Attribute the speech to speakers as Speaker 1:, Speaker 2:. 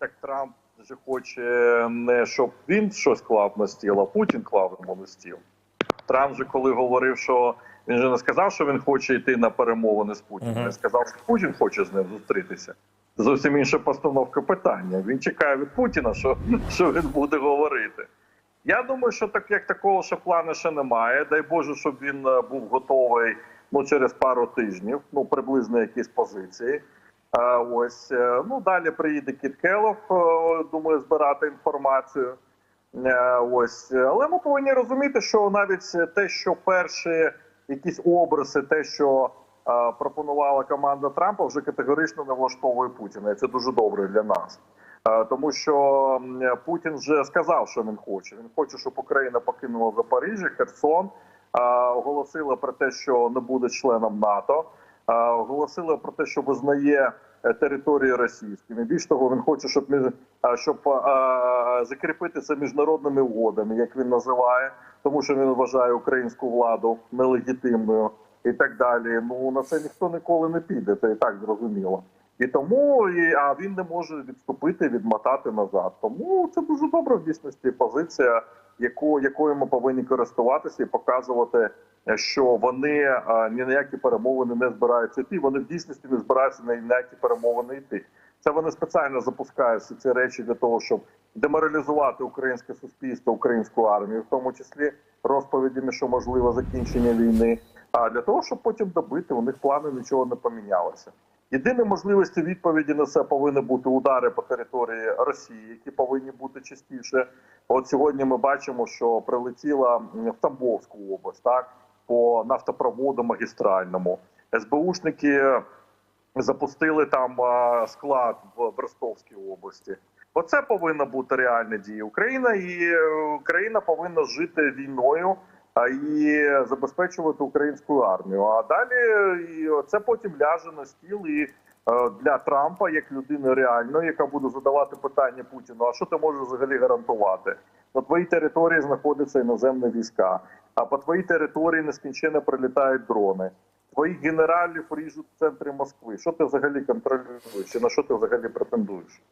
Speaker 1: так Трамп же хоче не щоб він щось клав на стіл, а Путін клав йому на стіл. Трамп же коли говорив, що він же не сказав, що він хоче йти на перемовини з Путіним.
Speaker 2: Мгм.
Speaker 1: Він сказав, що Путін хоче з ним зустрітися. Це Зовсім інша постановка питання. Він чекає від Путіна, що, що він буде говорити. Я думаю, що так як такого ще плану ще немає. Дай Боже, щоб він е, був готовий ну через пару тижнів, ну приблизно якісь позиції. Ось е, ну далі приїде Кіт Келов, е, думаю, збирати інформацію. Е, Ось, але ми повинні розуміти, що навіть те, що перші якісь образи, те, що пропонувала команда Трампа, вже категорично не влаштовує Путіна. І це дуже добре для нас. Тому що Путін вже сказав, що він хоче. Він хоче, щоб Україна покинула Запоріжжя, Херсон, оголосила про те, що не буде членом НАТО, оголосила про те, що визнає е, території російськими. Більш того, він хоче, щоб е, щоб закріпити це міжнародними угодами, як він називає, тому що він вважає українську владу нелегітимною і так далі. Ну на це ніхто ніколи не піде. Це і так зрозуміло. І тому і, а він не може відступити, відмотати назад. Тому це дуже добра в дійсності позиція, яку якою ми повинні користуватися і показувати, що вони ні на які перемовини не збираються йти. Вони в дійсності не збираються на ніякі перемовини йти. Це вони спеціально запускають ці речі для того, щоб деморалізувати українське суспільство, українську армію, в тому числі розповідями, що можливо закінчення війни. А для того, щоб потім добити, у них плани нічого не помінялося. Єдине можливості відповіді на це повинні бути удари по території Росії, які повинні бути частіше. От сьогодні ми бачимо, що прилетіла в Тамбовську область, так по нафтопроводу магістральному. СБУшники запустили там склад в Ростовській області. Оце повинна бути реальна дія. Україна і е, Україна повинна жити війною і забезпечувати українську армію. А далі це потім ляже на стіл і е, для Трампа як людини реальної, яка буде задавати питання Путіну: а що ти можеш взагалі гарантувати? На твоїй території знаходяться іноземні війська, а по твоїй території нескінченно прилітають дрони. Твоїх генералів ріжуть в центрі Москви. Що ти взагалі контролюєш? І на що ти взагалі претендуєш?